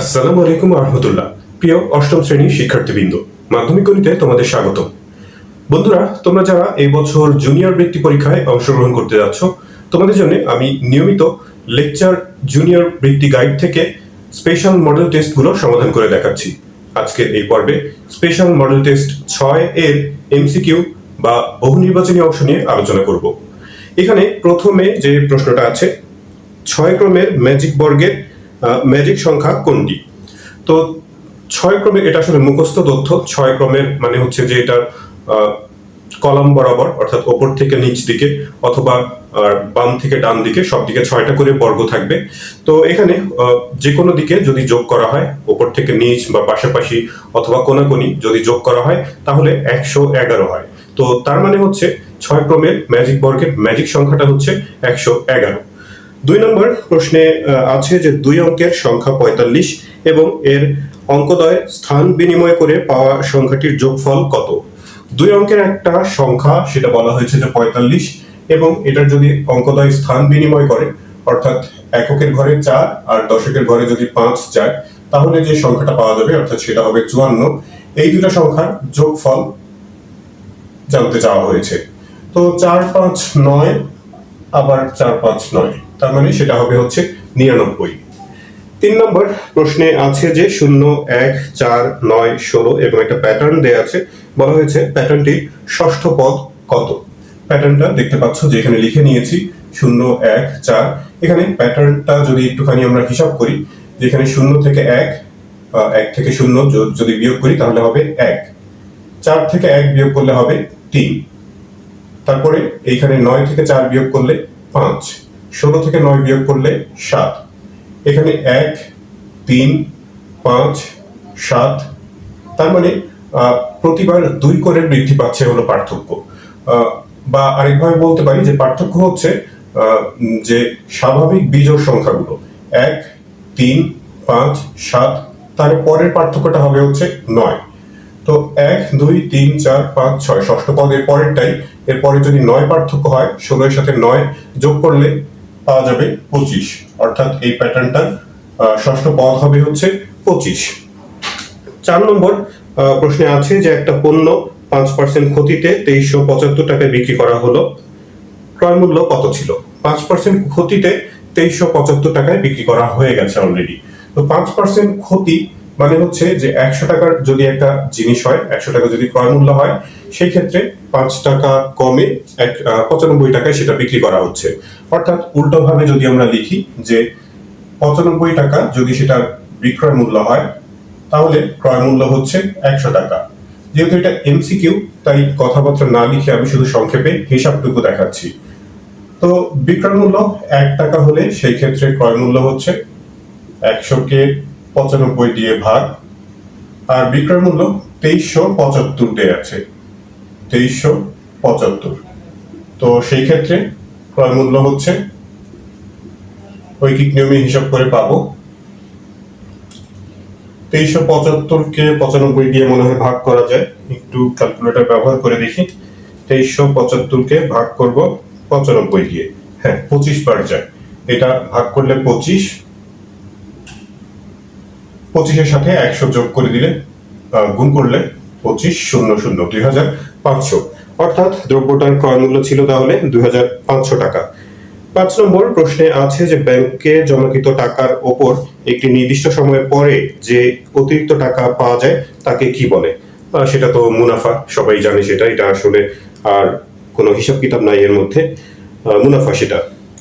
আসসালামু আলাইকুম রহমতুল্লাহ। প্রিয় অষ্টম শ্রেণির শিক্ষার্থীবৃন্দ, মাধ্যমিক গণিতে তোমাদের স্বাগত বন্ধুরা, তোমরা যারা এই বছর জুনিয়র বৃত্তি পরীক্ষায় অংশগ্রহণ করতে যাচ্ছ, তোমাদের জন্য আমি নিয়মিত লেকচার জুনিয়র বৃত্তি গাইড থেকে স্পেশাল মডেল টেস্টগুলো সমাধান করে দেখাচ্ছি। আজকের এই পর্বে স্পেশাল মডেল টেস্ট ছয় এর এমসিকিউ বা বহু নির্বাচনী অংশ নিয়ে আলোচনা করব। এখানে প্রথমে যে প্রশ্নটা আছে, ছয় ক্রমের ম্যাজিক বর্গের ম্যাজিক সংখ্যা কোনটি? তো ছয় ক্রমে এটা আসলে মুখস্থ তথ্য, ছয় ক্রমের মানে হচ্ছে যে এটা কলাম বরাবর, অর্থাৎ ওপর থেকে নিচ দিকে অথবা বাম থেকে ডান দিকে সব দিকে ছয়টা করে বর্গ থাকবে। তো এখানে যে কোনো দিকে যদি যোগ করা হয়, ওপর থেকে নিচ বা পাশাপাশি অথবা কোনাকুনি যদি যোগ করা হয়, তাহলে একশো এগারো হয়। তো তার মানে হচ্ছে, ছয় ক্রমের ম্যাজিক বর্গের ম্যাজিক সংখ্যাটা হচ্ছে একশো এগারো। দুই নম্বর প্রশ্নে আছে যে দুই অঙ্কের সংখ্যা পঁয়তাল্লিশ এবং এর অঙ্কদয় স্থান বিনিময় করে পাওয়া সংখ্যাটির যোগফল কত? দুই অঙ্কের একটা সংখ্যা, সেটা বলা হয়েছে যে পঁয়তাল্লিশ এবং এটার যদি অঙ্কদয় স্থান বিনিময় করে, অর্থাৎ এককের ঘরে চার আর দশকের ঘরে যদি পাঁচ যায়, তাহলে যে সংখ্যাটা পাওয়া যাবে, অর্থাৎ সেটা হবে চুয়ান্ন। এই দুটো সংখ্যার যোগফল জানতে চাওয়া হয়েছে। তো চার পাঁচ নয়, আবার চার পাঁচ নয়। তার মানে সেটা হবে হচ্ছে নিরানব্বই। তিন নম্বর প্রশ্নে আছে যে শূন্য, এক, চার, নয়, ষোলো এবং একটা প্যাটার্ন দেয়া আছে। বলা হয়েছে প্যাটার্নটির ষষ্ঠ পদ কত? প্যাটার্নটা দেখতে পাচ্ছ যে এখানে লিখে নিয়েছি, শূন্য, এক, চার। এখানে প্যাটার্নটা যদি একটুখানি আমরা হিসাব করি, যেখানে শূন্য থেকে এক এক থেকে শূন্য যদি বিয়োগ করি তাহলে হবে এক। চার থেকে এক বিয়োগ করলে হবে তিন। তারপরে এইখানে নয় থেকে চার বিয়োগ করলে পাঁচ। ষোলো থেকে নয় বিয়োগ করলে সাত। এখানে এক, তিন, পাঁচ, সাত। তার মানে প্রতিবার দুই করে বৃদ্ধি পাচ্ছে হলো পার্থক্য। বা আরেকভাবে বলতে পারি যে পার্থক্য হচ্ছে যে স্বাভাবিক বিজোড় সংখ্যাগুলো। এক, তিন, পাঁচ, সাত, তার পরের পার্থক্যটা হবে হচ্ছে নয়। তো এক, দুই, তিন, চার, পাঁচ, ছয়, ষষ্ঠ পদের পরেরটাই, এরপরে যদি নয় পার্থক্য হয়, ষোলোর সাথে নয় যোগ করলে পাওয়া যাবে পঁচিশ। অর্থাৎ এই প্যাটার্নটার ষষ্ঠ পদ হবে হচ্ছে পঁচিশ। চার নম্বর প্রশ্নে আছে যে একটা পণ্য পাঁচ পার্সেন্ট ক্ষতিতে তেইশশো পঁচাত্তর টাকায় বিক্রি করা হলো। ক্রয় মূল্য কত ছিল? পাঁচ পার্সেন্ট ক্ষতিতে তেইশশো পঁচাত্তর টাকায় বিক্রি করা হয়ে গেছে অলরেডি তো পাঁচ পার্সেন্ট ক্ষতি মানে হচ্ছে যে একশো টাকার যদি একটা জিনিস হয়, একশো টাকা যদি ক্রয় মূল্য হয়, সেই ক্ষেত্রে পাঁচ টাকা কমে এক পঁচানব্বই টাকায় সেটা বিক্রি করা হচ্ছে। অর্থাৎ উল্টোভাবে যদি আমরা লিখি যে পঁচানব্বই টাকা যদি সেটা বিক্রয় মূল্য হয়, তাহলে ক্রয় মূল্য হচ্ছে একশো টাকা। যেহেতু এটা এমসিকিউ, তাই কথাবার্তা না লিখে আমি শুধু সংক্ষেপে হিসাবটুকু দেখাচ্ছি। তো বিক্রয় মূল্য এক টাকা হলে সেই ক্ষেত্রে ক্রয় মূল্য হচ্ছে একশোকে পঁচানব্বই দিয়ে ভাগ, আর বিক্রয় মূল্য তেইশশো পঁচাত্তর দেয়া আছে। তেইশশো পঁচাত্তর। তো সেই ক্ষেত্রে ক্রয় মূল্য হচ্ছে, ঐকিক নিয়মে হিসাব করে পাবো। তেইশশো পঁচাত্তরকে পঁচানব্বই দিয়ে মনে হয় ভাগ করা যায়। একটু ক্যালকুলেটর ব্যবহার করে দেখি। তেইশশো পঁচাত্তরকে ভাগ করব পঁচানব্বই দিয়ে হ্যাঁ পঁচিশ বার যায়। এটা ভাগ করলে পঁচিশ। পঁচিশের সাথে একশো যোগ করে দিলে গুণ করলে পঁচিশ শূন্য শূন্য দুই হাজার পাঁচশো। অর্থাৎ দ্রব্যটার ক্রয় মূল্য ছিল তাহলে দুই হাজার পাঁচশো টাকা। পাঁচ নম্বর প্রশ্নে আছে যে ব্যাংকে জমাকৃত টাকার ওপর একটি নির্দিষ্ট সময়ের পরে যে অতিরিক্ত টাকা পাওয়া যায়, তাকে কি বলে? সেটা তো মুনাফা, সবাই জানে সেটা, এটা আসলে আর কোনো হিসাব কিতাব নাই এর মধ্যে। মুনাফা সেটা,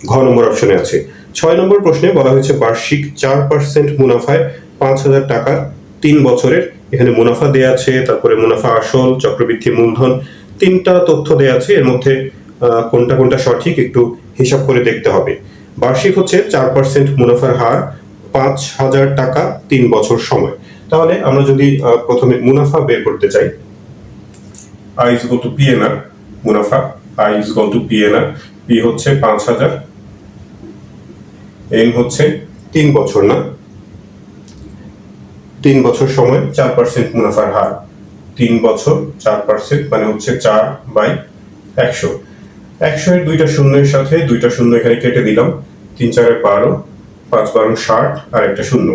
ঘ নম্বর অপশনে আছে। ছয় নম্বর প্রশ্নে বলা হয়েছে বার্ষিক চার পার্সেন্ট মুনাফায় পাঁচ হাজার টাকা তিন বছরের। এখানে মুনাফা দেয়া আছে, তারপরে মুনাফা আসল, চক্রবৃদ্ধি মূলধন, তিনটা তথ্য দেয়া আছে। এর মধ্যে কোনটা কোনটা সঠিক একটু হিসাব করে দেখতে হবে। বার্ষিক হচ্ছে চার পার্সেন্ট মুনাফার হার, পাঁচ হাজার টাকা তিন বছর সময়। তাহলে আমরা যদি প্রথমে মুনাফা বের করতে চাই I is to P N R, মুনাফা I is to P N R, P হচ্ছে পাঁচ হাজার, এন হচ্ছে তিন বছর, না? তিন বছর সময়, চার পার্সেন্ট মুনাফার হার। তিন বছর, চার পার্সেন্ট মানে হচ্ছে চার বাই একশো। একশো এর দুইটা শূন্যের সাথে দুইটা শূন্য এখানে কেটে দিলাম। তিন চারে বারো, পাঁচ বারো ষাট, আর একটা শূন্য।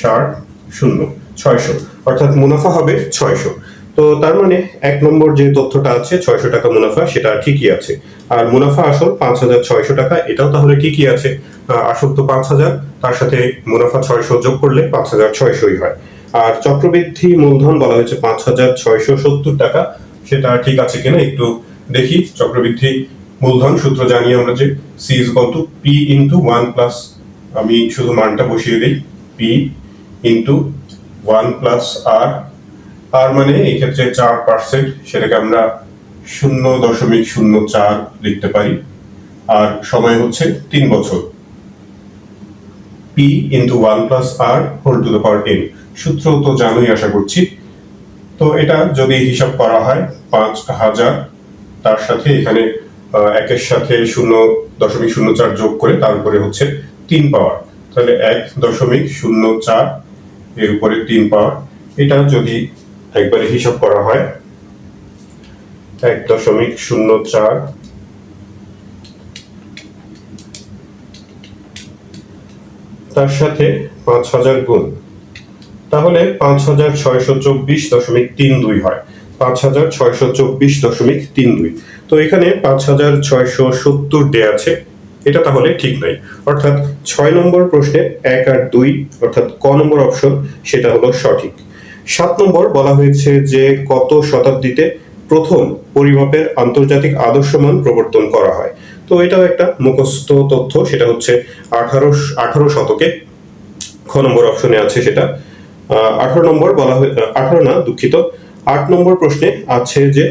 ষাট শূন্য, ছয়শো। অর্থাৎ মুনাফা হবে ছয়শো। তো তার মানে এক নম্বর যে তথ্যটা আছে, ছয়শো টাকা মুনাফা, সেটা ঠিকই আছে। আর মুনাফা আসল পাঁচ হাজার ছয়শো টাকা। এটাও তাহলে ঠিকই আছে? আসল তো পাঁচ হাজার, তার সাথে মুনাফা ছয়শো যোগ করলে পাঁচ হাজার ছয়শই হয়। আর চক্রবৃদ্ধি মূলধন বলা হয়েছে পাঁচ হাজার ছয়শো সত্তর টাকা। সেটা ঠিক আছে কিনা একটু দেখি। চক্রবৃদ্ধি মূলধন সূত্র জানি আমরা যে সি ইজ কত পি ইন্টু ওয়ান প্লাস আমি শুধু মানটা বসিয়ে দিই। P into one plus R আর মানে এই ক্ষেত্রে চার পার্সেন্ট সেটাকে আমরা শূন্য দশমিক শূন্য চার লিখতে পারি। আর সময় হচ্ছে তিন বছর। P into one plus R whole to the power N সূত্র তো জানোই, আশা করছি। তো এটা যদি হিসাব করা হয় পাঁচ হাজার, তার সাথে এখানে একের সাথে শূন্য দশমিক শূন্য চার যোগ করে তার উপরে হচ্ছে তিন পাওয়ার। তাহলে এক দশমিক শূন্য চার এর উপরে তিন পাওয়ার। এটা যদি একবারে হিসাব করা হয় এক দশমিক শূন্য চার। তার সাথে পাঁচ হাজার গুণ। তাহলে পাঁচ হাজার ছয়শো চব্বিশ দশমিক তিন দুই হয়। পাঁচ হাজার ছয়শো চব্বিশ দশমিক তিন দুই। তো এখানে পাঁচ হাজার ছয়শো সত্তর দেয়া আছে। এটা তাহলে ঠিক নাই। অর্থাৎ ছয় নম্বর প্রশ্নে এক আর দুই, অর্থাৎ ক নম্বর অপশন, সেটা হলো সঠিক। সাত নম্বর বলা হয়েছে যে কত শতাব্দীতে প্রথম পরিমাপের আন্তর্জাতিক আদর্শমান প্রবর্তন করা হয়। তো এটাও একটা মুখস্থ তথ্য, সেটা হচ্ছে আঠারো আঠারো শতকে। খ নম্বর অপশনে আছে সেটা। আঠারো নম্বর বলা হয়, আঠারো না, দুঃখিত। আট নম্বর প্রশ্নে আছে যে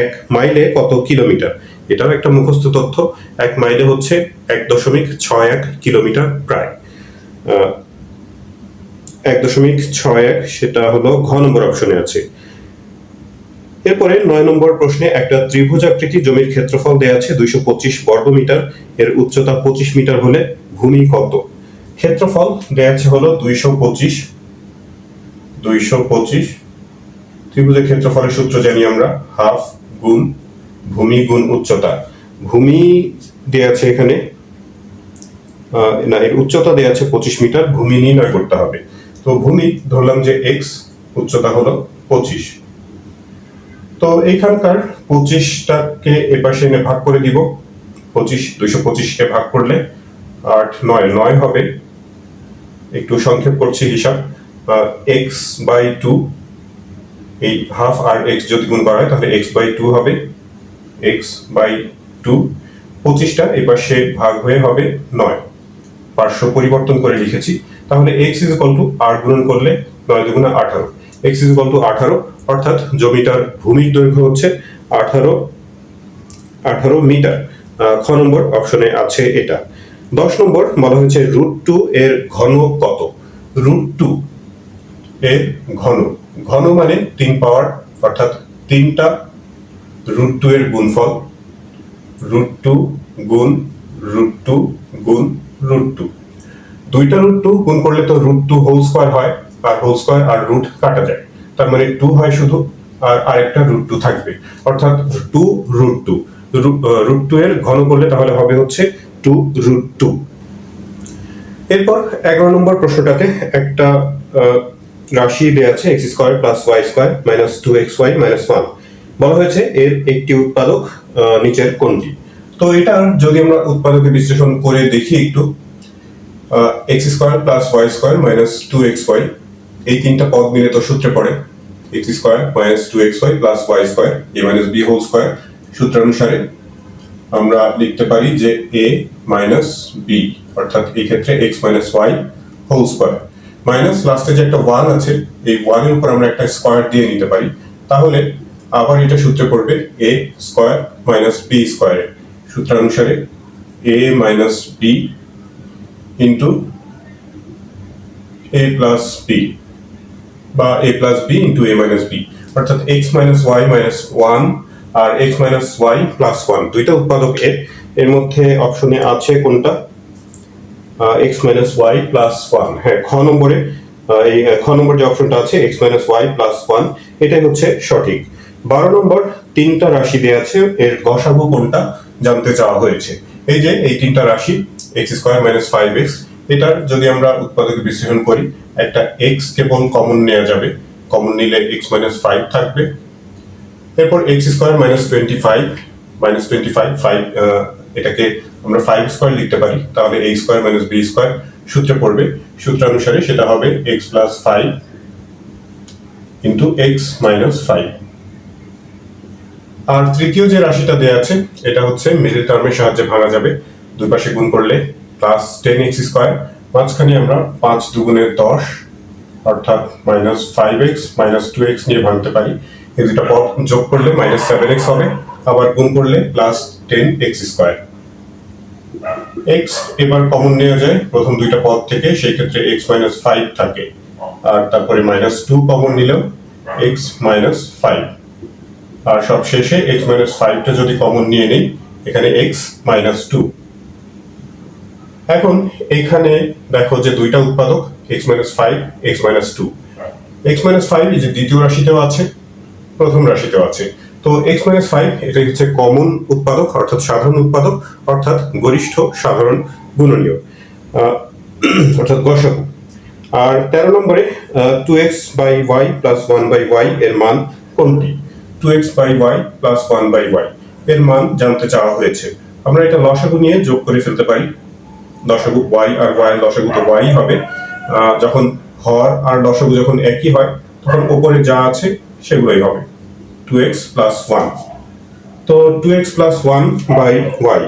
এক মাইলে কত কিলোমিটার? এটাও একটা মুখস্থ তথ্য। এক মাইলে হচ্ছে এক দশমিক ছয় এক কিলোমিটার প্রায়। এক দশমিক ছয় এক, সেটা হলো ঘ নম্বর অপশনে আছে। এরপরে নয় নম্বর প্রশ্নে একটা ত্রিভুজাকৃতি জমির ক্ষেত্রফল দেওয়া আছে দুইশো পঁচিশ বর্গ মিটার এর উচ্চতা পঁচিশ মিটার হলে ভূমি কত? ক্ষেত্রফল দেয়া আছে হলো দুইশো পঁচিশ। দুইশো পঁচিশ। ত্রিভুজের ক্ষেত্রফলের সূত্র জানি আমরা। হাফ গুণ ভূমি গুণ উচ্চতা। ভূমি দেওয়া আছে এখানে। না, এর উচ্চতা দেওয়া আছে পঁচিশ মিটার। ভূমি নির্ণয় করতে হবে। তো ভূমি ধরলাম যে এক্স উচ্চতা হলো পঁচিশ। তো এইখানকার পঁচিশটাকে এপাশে এনে ভাগ করে দিব। পঁচিশ, দুইশো পঁচিশকে ভাগ করলে আট, নয় নয় হবে। একটু সংক্ষেপ করছি হিসাব। এক্স বাই টু এই হাফ আর এক্স যদি গুণ করা হয়, তাহলে এক্স বাই টু হবে। এক্স বাই টু পঁচিশটা এপাশে ভাগ হয়ে হবে নয়। পার্শ্ব পরিবর্তন করে লিখেছি। তাহলে X is equal to R গুণন করলে নয় দুগুণে আঠারো। এক্স ইজ ইকুয়াল টু আঠারো, অর্থাৎ জমিটার ভূমির দৈর্ঘ্য হচ্ছে আঠারো আঠারো মিটার। খ নম্বর অপশনে আছে এটা। দশ নম্বর বলা হয়েছে রুট টু এর ঘন কত? রুট টু এর ঘন। ঘন মানে তিন পাওয়ার, অর্থাৎ তিনটা রুট টু এর গুণফল। রুট টু গুণ রুট টু গুণ রুট টু দুইটা রুট টু গুণ করলে তো রুট টু হোল স্কোয়ার হয়। আর হোল স্কোয়ার আর রুট কাটা যায়। তার মানে টু হয় শুধু আর আরেকটা রুট টু থাকবে। অর্থাৎ two root two root two এর ঘন করলে তাহলে হবে হচ্ছে টু রুট টু এরপর এগারো নম্বর প্রশ্নটাতে একটা রাশি দেওয়া আছে X square plus Y square minus two X Y minus one বলা হয়েছে এর একটি উৎপাদক নিচের কোনটি? তো এটা যদি আমরা উৎপাদকের বিশ্লেষণ করে দেখি একটু X square plus Y square minus two X Y এই তিনটা পদ মিলে তো সূত্রে পড়ে X square minus two X Y plus Y square A minus B whole square সূত্রানুসারে। আমরা লিখতে পারি যে এ মাইনাস বি অর্থাৎ এই ক্ষেত্রে X minus Y whole square minus লাস্টে যে একটা ওয়ান আছে, এই ওয়ানের উপর আমরা একটা স্কোয়ার দিয়ে নিতে পারি। তাহলে আবার এটা সূত্রে পড়বে A square minus B square সূত্রানুসারে A minus B into A plus B বা A plus B into A minus B অর্থাৎ X minus Y minus one আর X minus Y plus one দুইটা উৎপাদক এর এর মধ্যে অপশনে আছে কোনটা? X minus Y plus one হ্যাঁ খ নম্বরে এই, খ নম্বর যে অপশনটা আছে X minus Y plus one এটাই হচ্ছে সঠিক। বারো নম্বর, তিনটা রাশি দেওয়া আছে, এর গসাগু কোনটা জানতে চাওয়া হয়েছে। এই যে, এই তিনটা রাশি X square minus five X এটার যদি আমরা উৎপাদক বিশ্লেষণ করি, একটা এক্স কেবল কমন নেওয়া যাবে? কমন নিলে এক্স মাইনাস ফাইভ থাকবে। এরপর X square minus twenty five minus twenty five five এটাকে আমরা ফাইভ স্কোয়ার লিখতে পারি। তাহলে A square minus B square সূত্রে পড়বে। সূত্রানুসারে সেটা হবে X plus five into X minus five আর তৃতীয় যে রাশিটা দেওয়া আছে, এটা হচ্ছে মিডল টার্মের সাহায্যে ভাঙা যাবে। দুই পাশে গুণ করলে প্লাস টেন এক্স স্কোয়ার মাঝখানে আমরা পাঁচ দুগুণের দশ, অর্থাৎ minus five X minus two X নিয়ে ভাঙতে পারি। এই দুটা পদ যোগ করলে মাইনাস সেভেন এক্স হবে, আবার গুণ করলে plus ten X square X এবার কমন নেওয়া যায়, প্রথম দুইটা পদ থেকে, সেই ক্ষেত্রে এক্স মাইনাস ফাইভ থাকে। আর তারপরে মাইনাস টু কমন নিলেও এক্স মাইনাস ফাইভ আর সব শেষে এক্স মাইনাস ফাইভটা যদি কমন নিয়ে নেই, এখানে এক্স মাইনাস টু এখন এখানে দেখো যে দুইটা উৎপাদক X minus five X minus two X minus five এই যে দ্বিতীয় রাশিতেও আছে, প্রথম রাশিতেও আছে। তো এক্স মাইনাস ফাইভ এটা হচ্ছে কমন উৎপাদক, অর্থাৎ সাধারণ উৎপাদক, অর্থাৎ গরিষ্ঠ, সাধারণ, গুণনীয় অর্থাৎ গসাগু। আর তেরো নম্বরে two X by Y plus one by Y এর মান কোনটি? Two X by Y plus one by Y এর মান জানতে চাওয়া হয়েছে। আমরা এটা লসাগু নিয়ে যোগ করে ফেলতে পারি। দশগু ওয়াই আর ওয়াই লসাগু তো ওয়াই হবে যখন হর আর লসাগু যখন একই হয়, তখন ওপরে যা আছে সেগুলোই হবে। টু এক্স প্লাস ওয়ান তো two X plus one by Y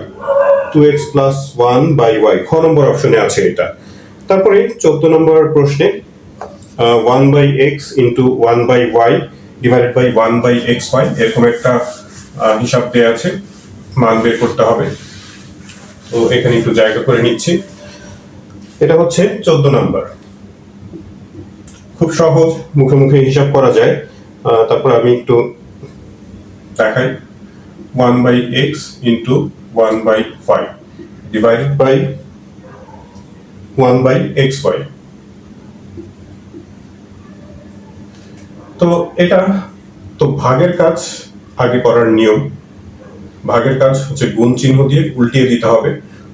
two X plus one by Y খ নম্বর অপশনে আছে এটা। তারপরে চোদ্দ নম্বর প্রশ্নে one by X into one by Y divided by one by X Y এরকম একটা হিসাব দেওয়া আছে। মান বের করতে হবে। তো এখানে একটু জায়গা করে নিচ্ছি। এটা হচ্ছে চোদ্দ নাম্বার। খুব সহজ, মুখে মুখে হিসাব করা যায়। তারপর আমি একটু দেখাই। One by X into one by Y divided by one by X Y. তো এটা তো ভাগের কাজ, আগে করার নিয়ম। ভাগের কাজ হচ্ছে গুণ চিহ্ন দিয়ে উল্টিয়ে দিতে হবে।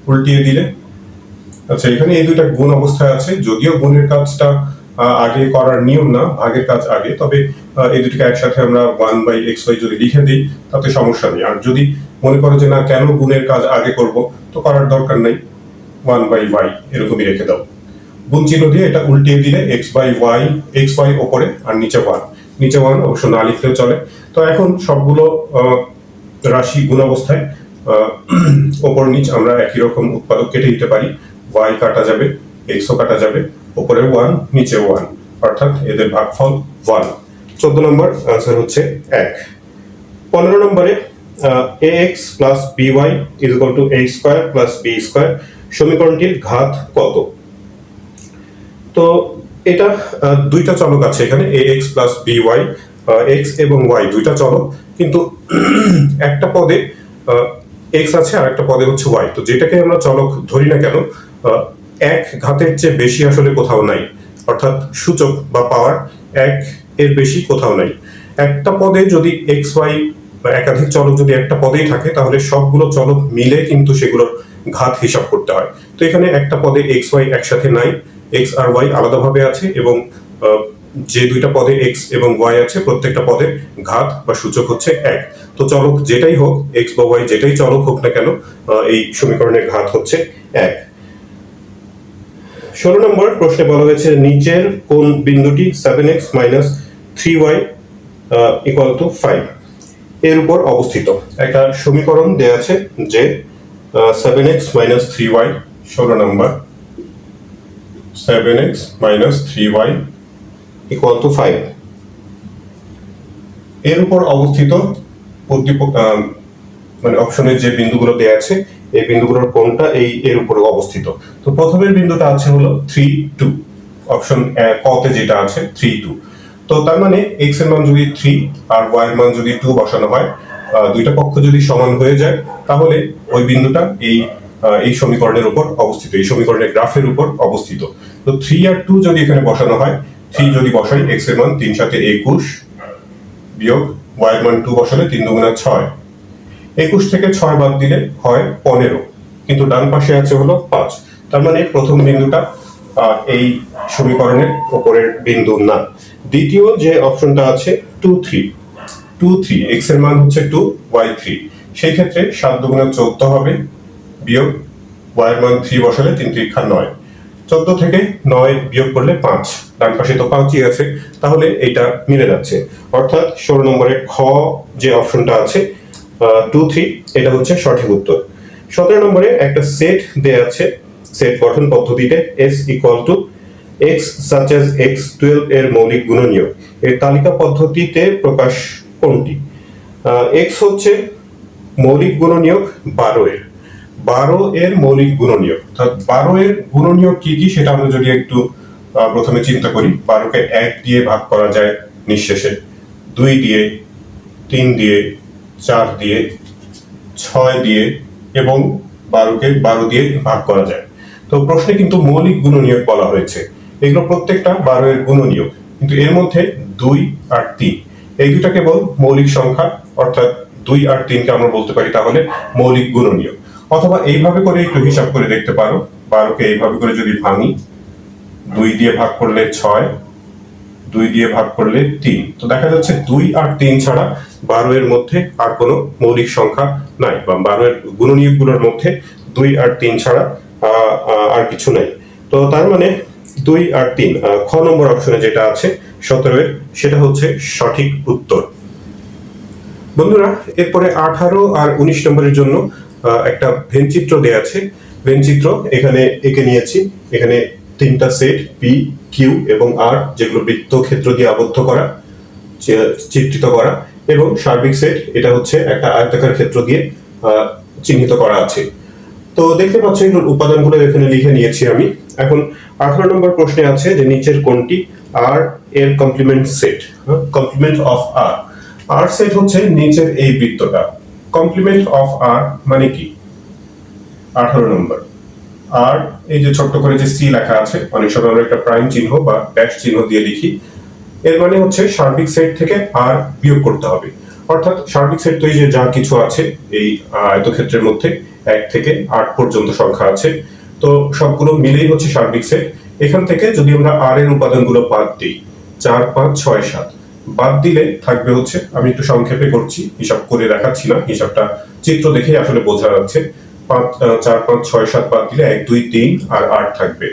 উল্টিয়ে দিলে আচ্ছা এখানে এই দুইটা গুণ অবস্থায় আছে। যদিও গুণের কাজটা আগে করার নিয়ম না, ভাগের কাজ আগে, তবে এই দুটিকে একসাথে আমরা ওয়ান বাই এক্স ওয়াই যদি লিখে দিই, তাতে সমস্যা নেই। আর যদি মনে করো যে না, কেন গুণের কাজ আগে করব, তো করার দরকার নেই। ওয়ান বাই ওয়াই এরকমই রেখে দাও। গুণ চিহ্ন দিয়ে এটা উল্টিয়ে দিলে X by Y X Y ওপরে, আর নিচে ওয়ান নিচে ওয়ান অবশ্য না লিখলেও চলে। তো এখন সবগুলো রাশি গুণ অবস্থায় আহ, ওপর নিচ আমরা একই রকম উৎপাদক কেটে দিতে পারি। ওয়াই কাটা যাবে এক্সও কাটা যাবে ওপরে ওয়ান নিচে ওয়ান অর্থাৎ এদের ভাগফল ওয়ান চোদ্দ নম্বর আনসার হচ্ছে এক। পনেরো নম্বরে A X plus B Y is equal to A square plus B square সমীকরণটির ঘাত কত? তো এটা দুইটা চলক আছে এখানে A X plus B Y X এবং ওয়াই দুইটা চলক কিন্তু একটা পদে এক্স আছে আর একটা পদে হচ্ছে ওয়াই তো যেটাকে আমরা চলক ধরি না কেন এক ঘাতের চেয়ে বেশি আসলে কোথাও নাই। অর্থাৎ সূচক বা পাওয়ার এক এর বেশি কোথাও নাই। একটা পদে যদি এক্স ওয়াই বা একাধিক চলক যদি একটা পদেই থাকে, তাহলে সবগুলো চলক মিলে কিন্তু সেগুলোর ঘাত হিসাব করতে হয়। তো এখানে একটা পদে এক্স ওয়াই একসাথে নাই। এক্স আর ওয়াই আলাদাভাবে আছে এবং যে দুইটা পদে এক্স এবং ওয়াই আছে, প্রত্যেকটা পদের ঘাত বা সূচক হচ্ছে এক। তো চলক যেটাই হোক এক্স বা ওয়াই যেটাই চলক হোক না কেন এই সমীকরণের ঘাত হচ্ছে এক। ষোলো নম্বর প্রশ্নে বলা হয়েছে, নিচের কোন বিন্দুটি seven x minus three y equal to five এর উপর অবস্থিত। একটা সমীকরণ দেয়া আছে যে seven x minus three y ষোলো number seven x minus three y equal to five এর উপর অবস্থিত উদ্দীপক মানে অপশনের যে বিন্দুগুলো দেয়া আছে, এই বিন্দুগুলোর কোনটা এই এর উপরে অবস্থিত। তো প্রথমের বিন্দুটা আছে হলো থ্রি টু অপশন কতে যেটা আছে থ্রি টু তো তার মানে এক্সের মান যদি থ্রি আর ওয়াই এর মান যদি টু বসানো হয় দুইটা পক্ষ যদি সমান হয়ে যায়, তাহলে ওই বিন্দুটা এই এই সমীকরণের উপর অবস্থিত, এই সমীকরণের গ্রাফের উপর অবস্থিত। তো থ্রি আর টু যদি এখানে বসানো হয় থ্রি যদি বসাই এক্সের মান তিন সাথে একুশ বিয়োগ ওয়াই এর মান টু বসালে তিন দুগুণা ছয়। একুশ থেকে ছয় বাদ দিলে হয় পনেরো, কিন্তু ডান পাশে আছে হলো পাঁচ। তার মানে প্রথম বিন্দুটা এই সমীকরণের উপরের বিন্দু না। দ্বিতীয় যে অপশনটা আছে টু থ্রি টু থ্রি এক্সের মান হচ্ছে টু ওয়াই থ্রি সেই ক্ষেত্রে সাত দুগুণে চোদ্দ হবে, বিয়োগ ওয়াই এর মান থ্রি বসালে তিন তিরিক্ষা নয়। চোদ্দ থেকে নয় বিয়োগ করলে পাঁচ। ডান পাশে তো পাঁচই আছে, তাহলে এটা মিলে যাচ্ছে। অর্থাৎ ষোলো নম্বরে খ যে অপশনটা আছে টু থ্রি এটা হচ্ছে সঠিক উত্তর। সতেরো নম্বরে একটা সেট দেয়া আছে সেট গঠন পদ্ধতিতে S equal to x such S x twelve এর মৌলিক গুণনীয়ক। এর তালিকা পদ্ধতিতে প্রকাশ কোনটি? এক্স হচ্ছে মৌলিক গুণনীয়ক বারো এর। বারো এর মৌলিক গুণনীয়ক। অর্থাৎ বারো এর গুণনীয়ক কি কি সেটা আমরা যদি একটু প্রথমে চিন্তা করি। বারোকে এক দিয়ে ভাগ করা যায় নিঃশেষে। দুই দিয়ে, তিন দিয়ে, চার দিয়ে, ছয় দিয়ে এবং বারোকে বারো দিয়ে ভাগ করা যায়। তো প্রশ্নে কিন্তু মৌলিক গুণনীয়ক বলা হয়েছে। এগুলো প্রত্যেকটা বারো এর গুণনীয়ক। কিন্তু এর মধ্যে দুই আর তিন, এই দুটা কেবল মৌলিক সংখ্যা, অর্থাৎ দুই আর তিনকে আমরা বলতে পারি তাহলে মৌলিক গুণনীয়ক। অথবা এইভাবে করে একটু হিসাব করে দেখতে পারো। বারোকে এইভাবে করে যদি ভাঙি, দুই দিয়ে ভাগ করলে ছয়, দুই দিয়ে ভাগ করলে তিন। তো দেখা যাচ্ছে দুই আর তিন ছাড়া বারো এর মধ্যে আর কোনো মৌলিক সংখ্যা নাই, বা বারো এর গুণনীয়কগুলোর মধ্যে দুই আর তিন ছাড়া আর কিছু নাই। তো তার মানে দুই আর তিন খ নম্বর অপশনে যেটা আছে, সতেরো সেটা হচ্ছে সঠিক উত্তর। বন্ধুরা, এরপরে আঠারো আর উনিশ নম্বরের জন্য একটা ভেনচিত্র দেয়া আছে। ভেনচিত্র, এখানে এঁকে নিয়েছি। এখানে তিনটা সেট পি কিউ এবং আর যেগুলো বৃত্ত ক্ষেত্র দিয়ে আবদ্ধ করা চিত্রিত করা এবং সার্বিক সেট, এটা হচ্ছে একটা আয়তাকার ক্ষেত্র দিয়ে চিহ্নিত করা আছে। তো দেখতে পাচ্ছ এগুলোর উপাদানগুলো এখানে লিখে নিয়েছি আমি। এখন আঠারো নম্বর প্রশ্নে আছে যে নিচের কোনটি? আর এর complement set complement of R R set হচ্ছে নিচের এই বৃত্তটা। কমপ্লিমেন্ট অফ আর মানে কি? আঠারো নম্বর। আর এই যে ছোট্ট করে যে সি লেখা আছে, অনেক সময় আমরা একটা প্রাইম চিহ্ন বা ড্যাশ চিহ্ন দিয়ে লিখি। এর মানে হচ্ছে সার্বিক সেট থেকে আর বিয়োগ করতে হবে। অর্থাৎ সার্বিক সেট তো এই যে যা কিছু আছে, এই আয়তক্ষেত্রের মধ্যে এক থেকে আট পর্যন্ত সংখ্যা আছে। তো সবগুলো মিলেই হচ্ছে সার্বিক সেট এখান থেকে যদি আমরা আর এর উপাদানগুলো বাদ দিই, চার, পাঁচ, ছয়, সাত বাদ দিলে থাকবে হচ্ছে, আমি একটু সংক্ষেপে করছি, হিসাব করে দেখাচ্ছি না হিসাবটা চিত্র দেখেই আসলে বোঝা যাচ্ছে। পাঁচ চার, পাঁচ, ছয়, সাত বাদ দিলে এক, দুই, তিন আর আট থাকবে।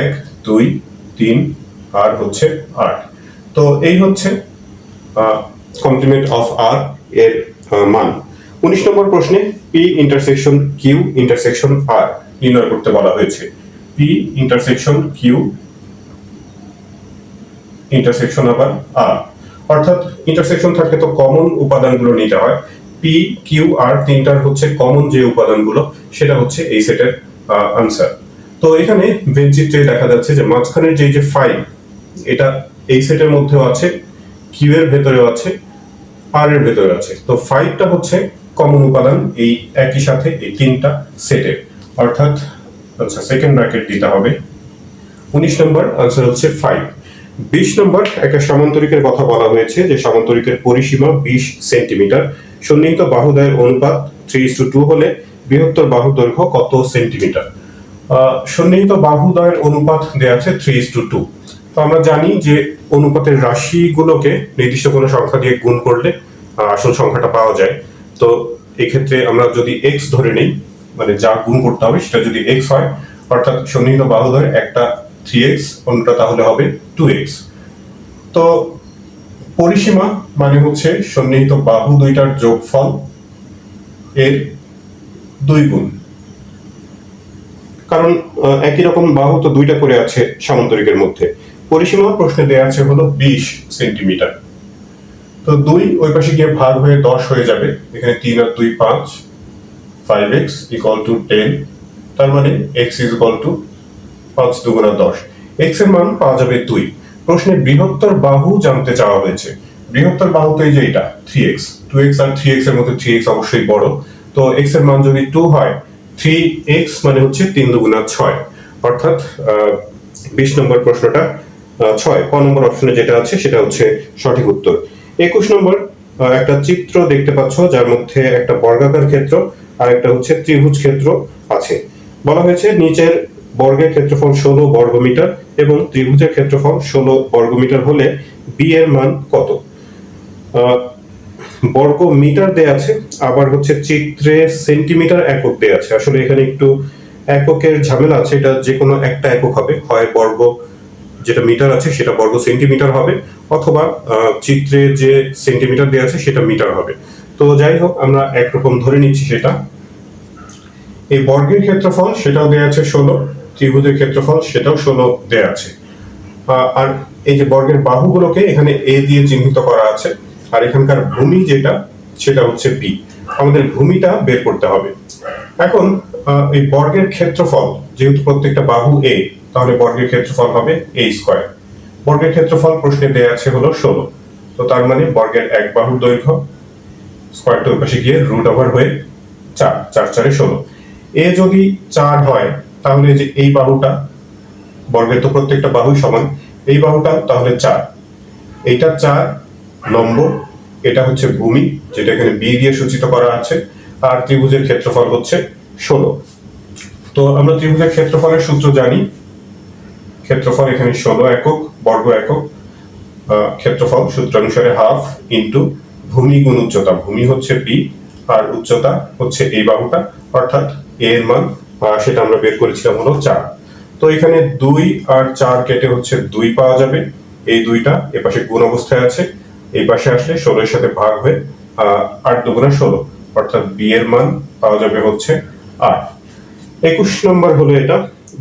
এক, দুই, তিন আর হচ্ছে আট। তো এই হচ্ছে কমপ্লিমেন্ট অফ আর এর মান। উনিশ নম্বর প্রশ্নে P intersection Q intersection R নির্ণয় করতে বলা হয়েছে। পি ইন্টারসেকশন কিউ ইন্টারসেকশন আবার আর অর্থাৎ ইন্টারসেকশন থাকলে তো কমন উপাদানগুলো নিতে হয়। পি কিউ আর তিনটার হচ্ছে কমন যে উপাদানগুলো, সেটা হচ্ছে এই সেটের আনসার তো এখানে ভেনচিত্রে দেখা যাচ্ছে যে মাঝখানের যে যে ফাইভ এটা এই সেটের মধ্যেও আছে কিউ এর ভেতরেও আছে আর এর ভেতরে আছে। তো ফাইভটা হচ্ছে কমন উপাদান, এই একই সাথে এই তিনটা সেটের অর্থাৎ আচ্ছা সেকেন্ড ব্র্যাকেট দিতে হবে। উনিশ নম্বর আনসার হচ্ছে ফাইভ বিশ নম্বর, একটা সামান্তরিকের কথা বলা হয়েছে যে সামান্তরিকের পরিসীমা বিশ সেন্টিমিটার। সন্নিহিত বাহুদয়ের অনুপাত থ্রি টু টু হলে বৃহত্তর বাহু দৈর্ঘ্য কত সেন্টিমিটার? সন্নিহিত বাহুদয়ের অনুপাত দেওয়া আছে থ্রি টু টু তো আমরা জানি যে অনুপাতের রাশিগুলোকে নির্দিষ্ট কোনো সংখ্যা দিয়ে গুণ করলে আসল সংখ্যাটা পাওয়া যায়। তো এক্ষেত্রে আমরা যদি এক্স ধরে নিই মানে যা গুণ করতে হবে সেটা যদি এক্স হয়, অর্থাৎ সন্নিহিত বাহুদয় একটা থ্রি এক্স অন্যটা তাহলে হবে টু এক্স তো পরিসীমা মানে হচ্ছে সন্নিহিত বাহু দুইটার যোগফল এর দুই গুণ। কারণ একই রকম বাহু তো দুইটা করে আছে সামান্তরিকের মধ্যে। পরিসীমা প্রশ্নে দেওয়া আছে হলো বিশ সেন্টিমিটার। তো দুই ওই পাশে গিয়ে ভাগ হয়ে দশ হয়ে যাবে। এখানে তিন আর দুই পাঁচ five x equal to ten তার মানে এক্স ইজ ইকুয়াল টু পাঁচ দুগুণা দশ। এক্সের মান পাওয়া যাবে দুই। প্রশ্নে বৃহত্তর বাহু জানতে চাওয়া হয়েছে। বৃহত্তর বাহু তো এই যে এটা থ্রি এক্স টু এক্স আর থ্রি এক্সের মধ্যে থ্রি এক্স অবশ্যই বড়। তো এক্সের মান যদি টু হয় থ্রি এক্স মানে হচ্ছে তিন দুগুণা ছয়। অর্থাৎ বিশ নম্বর প্রশ্নটা ছয়। ক নম্বর অপশনে যেটা আছে, সেটা হচ্ছে সঠিক উত্তর। একুশ নম্বর একটা চিত্র দেখতে পাচ্ছ, যার মধ্যে একটা বর্গাকার ক্ষেত্র আর একটা হচ্ছে ত্রিভুজ ক্ষেত্র আছে। বলা হয়েছে নিচের বর্গের ক্ষেত্রফল ষোলো বর্গমিটার এবং ত্রিভুজের ক্ষেত্রফল ষোলো বর্গমিটার হলে বি এর মান কত? বর্গ মিটার দেয়া আছে, আবার হচ্ছে চিত্রে সেন্টিমিটার একক দেয়া আছে। আসলে এখানে একটু এককের ঝামেলা আছে, এটা যে কোনো একটা একক হবে। হয় বর্গ যেটা মিটার আছে, সেটা বর্গ সেন্টিমিটার হবে, অথবা চিত্রে যে সেন্টিমিটার দেওয়া আছে, সেটা মিটার হবে। তো যাই হোক, আমরা একরকম ধরে নিচ্ছি সেটা। এই বর্গের ক্ষেত্রফল, সেটাও দেওয়া আছে ষোলো। ত্রিভুজের ক্ষেত্রফল সেটাও ষোলো দেয়া আছে। আর এই যে বর্গের বাহুগুলোকে এখানে এ দিয়ে চিহ্নিত করা আছে, আর এখানকার ভূমি যেটা, সেটা হচ্ছে বি আমাদের ভূমিটা বের করতে হবে। এখন এই বর্গের ক্ষেত্রফল, যেহেতু প্রত্যেকটা বাহু এ তাহলে বর্গের ক্ষেত্রফল হবে এ স্কোয়ার বর্গের ক্ষেত্রফল প্রশ্নে দেয়া আছে হলো ষোলো। তো তার মানে বর্গের এক বাহুর দৈর্ঘ্য স্কোয়ারটা ওই পাশে গিয়ে রুট ওভার হয়ে চার চার, চারে ষোলো। এ যদি চার হয় তাহলে যে এই বাহুটা, বর্গের তো প্রত্যেকটা বাহুই সমান, এই বাহুটা তাহলে চার। এইটা চার নম্বর এটা হচ্ছে ভূমি, যেটা এখানে বি দিয়ে সূচিত করা আছে, আর ত্রিভুজের ক্ষেত্রফল হচ্ছে ষোলো। তো আমরা ত্রিভুজের ক্ষেত্রফলের সূত্র জানি, ক্ষেত্রফল এখানে ষোলো একক, বর্গ একক ক্ষেত্রফল সূত্রানুসারে হাফ ইন্টু ভূমি গুণ উচ্চতা, ভূমি হচ্ছে বি আর উচ্চতা হচ্ছে এই বাহুটা, অর্থাৎ এ এর মান সেটা আমরা বের করেছিলাম হলো চার। তো এখানে দুই আর চার কেটে হচ্ছে দুই পাওয়া যাবে। এই দুইটা এ পাশে গুণ অবস্থায় আছে। এই পাশে আসলে ষোলোর সাথে ভাগ হয়ে আট দুগুণা ষোলো। অর্থাৎ বি এর মান পাওয়া যাবে হচ্ছে আট। একুশ নম্বর হলো এটা।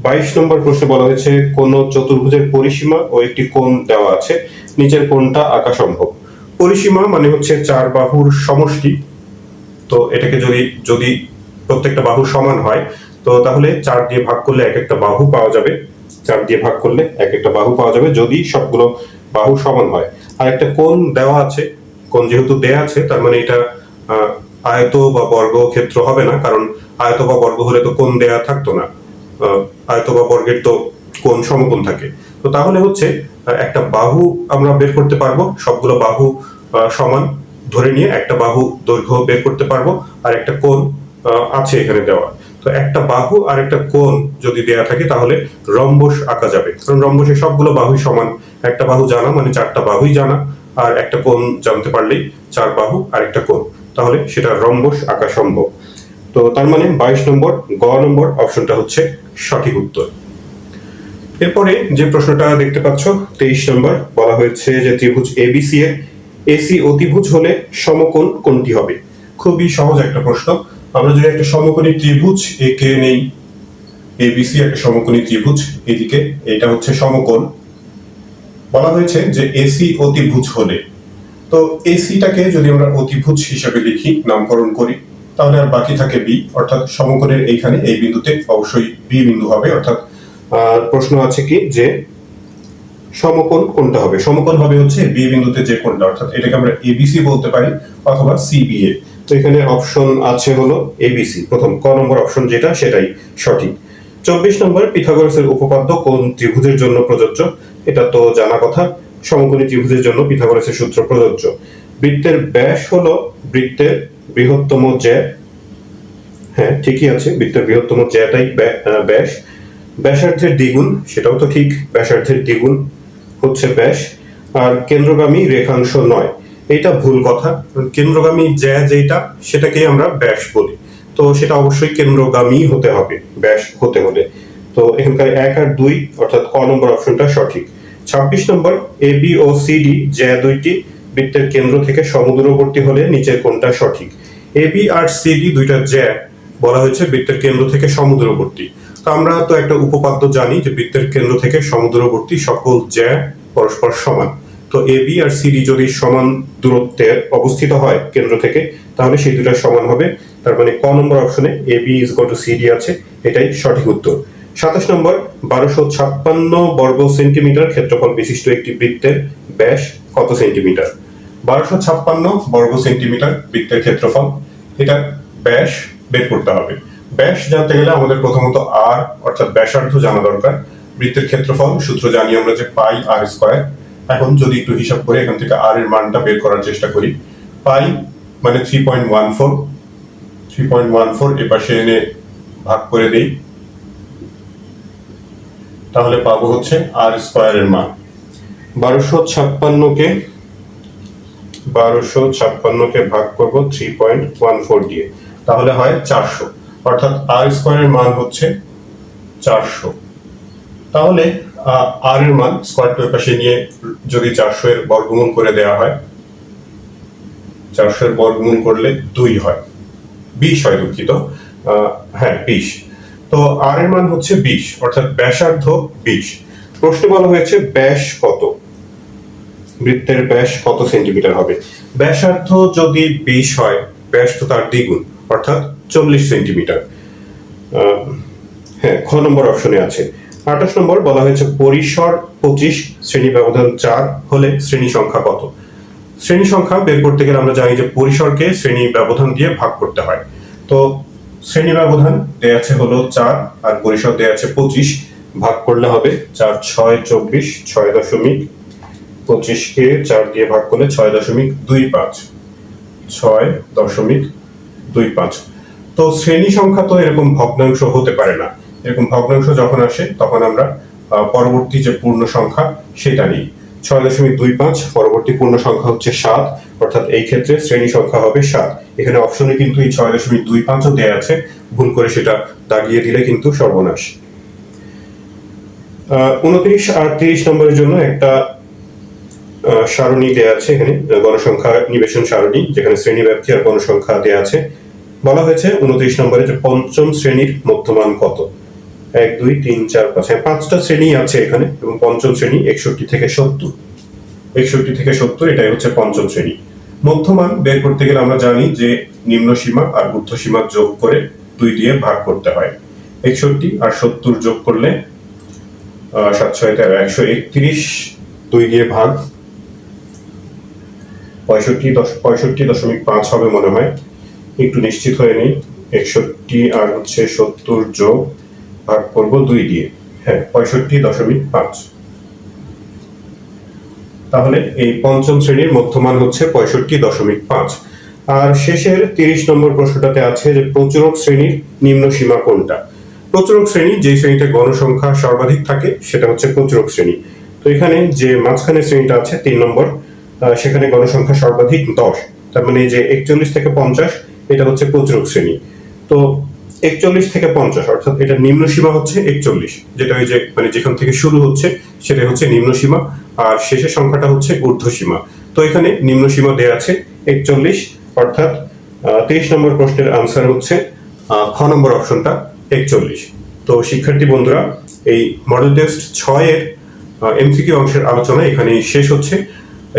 বাইশ নম্বর প্রশ্নে বলা হয়েছে, কোন চতুর্ভুজের পরিসীমা ও একটি কোণ দেওয়া আছে। নিচের কোণটা আঁকা সম্ভব। পরিসীমা মানে হচ্ছে চার বাহুর সমষ্টি। তো এটাকে যদি যদি প্রত্যেকটা বাহু সমান হয় তো তাহলে চার দিয়ে ভাগ করলে এক একটা বাহু পাওয়া যাবে। চার দিয়ে ভাগ করলে এক একটা বাহু পাওয়া যাবে যদি সবগুলো বাহু সমান হয়। আর একটা কোন দেওয়া আছে কোন যেহেতু দেয়া আছে তার মানে এটা আয়ত বা বর্গ ক্ষেত্র হবে না কারণ আয়ত বা বর্গ হলে তো কোণ দেয়া থাকতো না। আয়ত বা বর্গের তো কোন সমকোণ থাকে। তো তাহলে হচ্ছে একটা বাহু আমরা বের করতে পারব সবগুলো বাহু সমান ধরে নিয়ে একটা বাহু দৈর্ঘ্য বের করতে পারব আর একটা আহ, আছে এখানে দেওয়া। তো একটা বাহু আর একটা কোণ যদি দেয়া থাকে, তাহলে রম্বস আঁকা যাবে। কারণ রম্বসের সবগুলো বাহুই সমান। একটা বাহু জানা মানে চারটা বাহুই জানা, আর একটা কোণ জানতে পারলেই চার বাহু আর একটা কোণ। তাহলে সেটা রম্বস আঁকা সম্ভব। তো তার মানে বাইশ নম্বর, গ নম্বর অপশনটা হচ্ছে সঠিক উত্তর। এরপরে যে প্রশ্নটা দেখতে পাচ্ছ, তেইশ নম্বর, বলা হয়েছে যে ত্রিভুজ এবিসি এর এসি অতিভুজ হলে সমকোণ কোনটি হবে? খুবই সহজ একটা প্রশ্ন। আমরা যদি একটা সমকোণী ত্রিভুজ একে নেই এবিসি একটা সমকোণী ত্রিভুজ এদিকে, এটা হচ্ছে সমকোণ। বলা হয়েছে যে এসি অতিভুজ হলে। তো এসিটাকে যদি আমরা অতিভুজ হিসাবে লিখি, নামকরণ করি, তাহলে আর বাকি থাকে বি অর্থাৎ সমকোণের এইখানে এই বিন্দুতে অবশ্যই বি বিন্দু হবে, অর্থাৎ প্রশ্ন আছে কি যে সমকোণ কোনটা হবে? সমকোণ হবে হচ্ছে বি বিন্দুতে যে কোণটা অর্থাৎ এটাকে আমরা এবিসি বলতে পারি, অথবা সিবিএ তো এখানে অপশন আছে হলো এবিসি প্রথম ক নম্বর অপশন যেটা, সেটাই সঠিক। চব্বিশ নম্বর, পিথাগোরাসের উপপাদ্য কোন ত্রিভুজের জন্য প্রযোজ্য? এটা তো জানা কথা, সমকোণী ত্রিভুজের জন্য পিথাগোরাসের সূত্র প্রযোজ্য। বৃত্তের ব্যাস হলো বৃত্তের বৃহত্তম জ্যা। হ্যাঁ ঠিকই আছে, বৃত্তের বৃহত্তম জ্যাটাই ব্যাস। ব্যাসার্ধের দ্বিগুণ, সেটাও তো ঠিক, ব্যাসার্ধের দ্বিগুণ হচ্ছে ব্যাস। আর কেন্দ্রগামী রেখাংশ নয়। এটা ভুল কথা। কেন্দ্রগামী জ্যা যেটা সেটাকেই আমরা ব্যাস বলি। তো সেটা অবশ্যই কেন্দ্রগামী হতে হবে, ব্যাস হতে হলে। তো এখানকার এক আর দুই, অর্থাৎ ক নম্বর অপশনটা সঠিক। ছাব্বিশ নম্বর এ বি ও সিডি জ্যা দুইটি বৃত্তের কেন্দ্র থেকে সমদূরবর্তী হলে নিচের কোনটা সঠিক? এ বি আর সিডি দুইটা জ্যা বলা হয়েছে বৃত্তের কেন্দ্র থেকে সমুদ্রবর্তী। তো আমরা তো একটা উপপাদ্য জানি যে বৃত্তের কেন্দ্র থেকে সমুদ্রবর্তী সকল জ্যা পরস্পর সমান। তো এ বি আর সিডি যদি সমান দূরত্বে অবস্থিত হয় কেন্দ্র থেকে, তাহলে সেই দুটা সমান হবে। তার মানে ক নম্বর অপশনে A B is to CD আছে। এটাই সঠিক উত্তর। সাতাশ নম্বর, বারোশো ছাপ্পান্ন বর্গ সেন্টিমিটার ক্ষেত্রফল বিশিষ্ট একটি বৃত্তের ব্যাস কত সেন্টিমিটার? বারোশো ছাপ্পান্ন বর্গ সেন্টিমিটার বৃত্তের ক্ষেত্রফল। এটা ব্যাস বের করতে হবে। ব্যাস জানতে গেলে আমাদের প্রথমত আর অর্থাৎ ব্যাসার্ধ জানা দরকার। বৃত্তের ক্ষেত্রফল সূত্র জানি আমরা যে পাই আর স্কোয়ার এখন যদি একটু হিসাব করে, এখান থেকে আর এর মানটা বের করার চেষ্টা করি। পাই মানে three point one four three point one four এপাশে এনে ভাগ করে দেই। তাহলে পাবো হচ্ছে আর স্কোয়ারের মান। বারোশো ছাপ্পান্নকে বারোশো ছাপ্পান্নকে ভাগ করব থ্রি পয়েন্ট ওয়ান ফোর দিয়ে। তাহলে হয় চারশো। অর্থাৎ আর স্কোয়ারের মান হচ্ছে চারশো। তাহলে আর এর মান স্কোয়ার টু পাশে নিয়ে যদি চারশো এর বর্গমূল করে দেওয়া হয়, চারশো এর বর্গমূল করলে দুই হয়। বিশ হয় দুঃখিত। হ্যাঁ বিশ। তো আর এর মান হচ্ছে বিশ, অর্থাৎ ব্যাসার্ধ বিশ। প্রশ্নে বলা হয়েছে ব্যাস কত? বৃত্তের ব্যাস কত সেন্টিমিটার হবে? ব্যাসার্ধ যদি বিশ হয়, ব্যাস তো তার দ্বিগুণ, অর্থাৎ চল্লিশ সেন্টিমিটার। হ্যাঁ খ নম্বর অপশনে আছে। আঠাশ নম্বর বলা হয়েছে পরিসর পঁচিশ শ্রেণি ব্যবধান চার হলে শ্রেণি সংখ্যা কত? শ্রেণি সংখ্যা বের করতে গেলে আমরা জানি যে পরিসরকে শ্রেণি ব্যবধান দিয়ে ভাগ করতে হয়। তো শ্রেণি ব্যবধান দেয়া আছে হলো চার আর পরিসর দেয়া আছে পঁচিশ। ভাগ করলে হবে চার, ছয়, চব্বিশ, ছয় দশমিক পঁচিশকে চার দিয়ে ভাগ করলে ছয় দশমিক দুই পাঁচ। ছয় দশমিক দুই পাঁচ। তো শ্রেণি সংখ্যা তো এরকম ভগ্নাংশ হতে পারে না। এরকম ভগ্নাংশ যখন আসে, তখন আমরা পরবর্তী যে পূর্ণ সংখ্যা, সেটা নিই। ছয় দশমিক দুই পাঁচ, পরবর্তী পূর্ণ সংখ্যা হচ্ছে সাত, অর্থাৎ এই ক্ষেত্রে শ্রেণি সংখ্যা হবে সাত। এখানে অপশনে কিন্তু এই ছয় দশমিক দুই পাঁচও দেওয়া আছে, ভুল করে সেটা দাগিয়ে দিলে কিন্তু সর্বনাশ। উনত্রিশ আর তিরিশ নম্বরের জন্য একটা সারণী দেয়া আছে এখানে, গণসংখ্যা নিবেশন সারণী, যেখানে শ্রেণি ব্যাপ্তি আর গণসংখ্যা দেয়া আছে। বলা হয়েছে উনত্রিশ নম্বরে যে পঞ্চম শ্রেণির মধ্যমান কত। এক দুই তিন চার পাঁচ হ্যাঁ পাঁচটা শ্রেণি আছে এখানে এবং পঞ্চম শ্রেণি একষট্টি থেকে সত্তর। একষট্টি থেকে সত্তর এটাই হচ্ছে পঞ্চম শ্রেণি। মধ্যমান বের করতে গেলে আমরা জানি যে নিম্ন সীমা আর ঊর্ধ্ব সীমা যোগ করে দুই দিয়ে ভাগ করতে হয়। একষট্টি আর সত্তর যোগ করলে আহ, সাত ছয় তেরো একশো একত্রিশ দুই দিয়ে ভাগ। পঁয়ষট্টি দশ পঁয়ষট্টি দশমিক পাঁচ হবে মনে হয়। একটু নিশ্চিত হয়ে নেই। একষট্টি আর হচ্ছে সত্তর যোগ ভাগ করব দুই দিয়ে। হ্যাঁ পঁয়ষট্টি দশমিক পাঁচ। তাহলে এই পঞ্চম শ্রেণির মধ্যমান হচ্ছে পঁয়ষট্টি দশমিক পাঁচ। আর শেষের তিরিশ নম্বর প্রশ্নটাতে আছে যে প্রচুরক শ্রেণির নিম্ন সীমা কোনটা? প্রচুরক শ্রেণি যে শ্রেণীতে গণসংখ্যা সর্বাধিক থাকে, সেটা হচ্ছে প্রচুরক শ্রেণি। তো এখানে যে মাঝখানে শ্রেণীটা আছে, তিন নম্বর সেখানে গণসংখ্যা সর্বাধিক দশ। তার মানে যে একচল্লিশ থেকে পঞ্চাশ, এটা হচ্ছে প্রচুরক শ্রেণি। তো একচল্লিশ থেকে পঞ্চাশ, অর্থাৎ এটা নিম্ন সীমা হচ্ছে একচল্লিশ, যেটা ওই যে মানে যেখান থেকে শুরু হচ্ছে সেটা হচ্ছে নিম্ন সীমা, আর শেষের সংখ্যাটা হচ্ছে ঊর্ধ্ব সীমা। তো এখানে নিম্ন সীমা দেওয়া আছে একচল্লিশ, অর্থাৎ তেইশ নম্বর প্রশ্নের আনসার হচ্ছে খ নম্বর অপশনটা একচল্লিশ। তো শিক্ষার্থী বন্ধুরা, এই মডেল টেস্ট ছয়ের এমসিকিউ অংশের আলোচনা এখানেই শেষ হচ্ছে।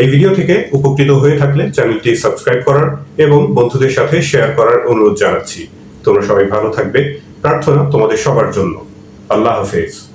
এই ভিডিও থেকে উপকৃত হয়ে থাকলে চ্যানেলটি সাবস্ক্রাইব করার এবং বন্ধুদের সাথে শেয়ার করার অনুরোধ জানাচ্ছি। তোমরা সবাই ভালো থাকবে প্রার্থনা তোমাদের সবার জন্য। আল্লাহ হাফেজ।